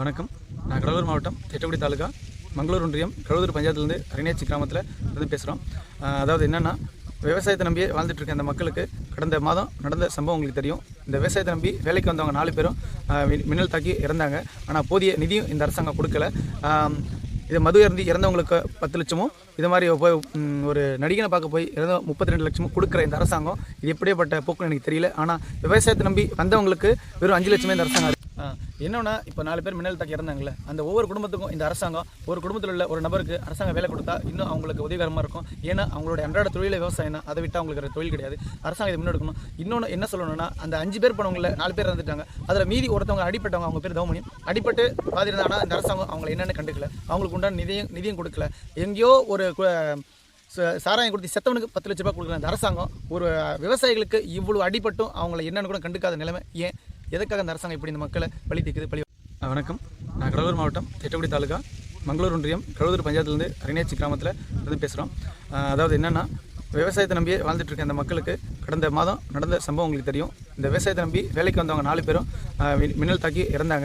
வணக்கம். நான் கடலூர் மாவட்டம் திட்டக்குடி தாலுகா மங்களூர் ஒன்றியம் கடலூர் பஞ்சாயத்துலேருந்து அரிணாச்சி கிராமத்தில் இருந்து பேசுகிறோம் அதாவது என்னென்னா விவசாயத்தை நம்பியே வாழ்ந்துட்டு இருக்க அந்த மக்களுக்கு கடந்த மாதம் நடந்த சம்பவம் உங்களுக்கு தெரியும். இந்த விவசாயத்தை நம்பி வேலைக்கு வந்தவங்க நாலு பேரும் மின்னல் தாக்கி இறந்தாங்க. ஆனால் போதிய நிதியும் இந்த அரசாங்கம் கொடுக்கல. இது மது இறந்து இறந்தவங்களுக்கு பத்து லட்சமும் இது மாதிரி போய் ஒரு நடிகனை பார்க்க போய் இறந்த முப்பத்தி ரெண்டு லட்சமும் கொடுக்குற இந்த அரசாங்கம். இது எப்படியேப்பட்ட போக்குன்னு எனக்கு தெரியல. ஆனால் விவசாயத்தை நம்பி வந்தவங்களுக்கு வெறும் அஞ்சு லட்சமே இந்த அரசாங்கம் என்னென்னா இப்போ நாலு பேர் மின்னல் தாக்கி இறந்தாங்கல்ல அந்த ஒவ்வொரு குடும்பத்துக்கும் இந்த அரசாங்கம் ஒரு குடும்பத்தில் உள்ள ஒரு நபருக்கு அரசாங்கம் வேலை கொடுத்தா இன்னும் அவங்களுக்கு உதவிகரமாக இருக்கும். ஏன்னா அவங்களோட அன்றாட தொழிலை விவசாயம் அதை விட்டு அவங்களுக்கு தொழில் கிடையாது. அரசாங்கம் இதை முன்னெடுக்கணும். இன்னொன்று என்ன சொல்லணும்னா அந்த அஞ்சு பேர் போனவங்கள நாலு பேர் இறந்துட்டாங்க. அதில் மீதி ஒருத்தவங்க அடிப்பட்டவங்க அவங்க பேர் தவமணி அடிப்பட்டு பாதி இந்த அரசாங்கம் அவங்களை என்னென்னு கண்டுக்கல. அவங்களுக்கு உண்டான நிதியும் நிதியும் கொடுக்கல. எங்கேயோ ஒரு சாராயம் கொடுத்து செத்தவனுக்கு பத்து லட்ச ரூபாய் கொடுக்குற அந்த அரசாங்கம் ஒரு விவசாயிகளுக்கு இவ்வளோ அடிபட்டும் அவங்கள என்னென்னு கூட கண்டுக்காத நிலைமை ஏன்? எதுக்காக அந்த அரசாங்கம் இப்படி இந்த மக்களை பழி தீக்குது பழி வணக்கம். நான் கடலூர் மாவட்டம் திட்டக்குடி தாலுகா மங்களூர் ஒன்றியம் கடலூர் பஞ்சாயத்துலேருந்து அரிணாச்சி கிராமத்தில் இருந்து பேசுகிறோம் அதாவது என்னென்னா விவசாயத்தை நம்பியே வாழ்ந்துட்டு இருக்க அந்த மக்களுக்கு கடந்த மாதம் நடந்த சம்பவம் உங்களுக்கு தெரியும். இந்த விவசாயத்தை நம்பி வேலைக்கு வந்தவங்க நாலு பேரும் மின்- மின்னல் தாக்கி இறந்தாங்க.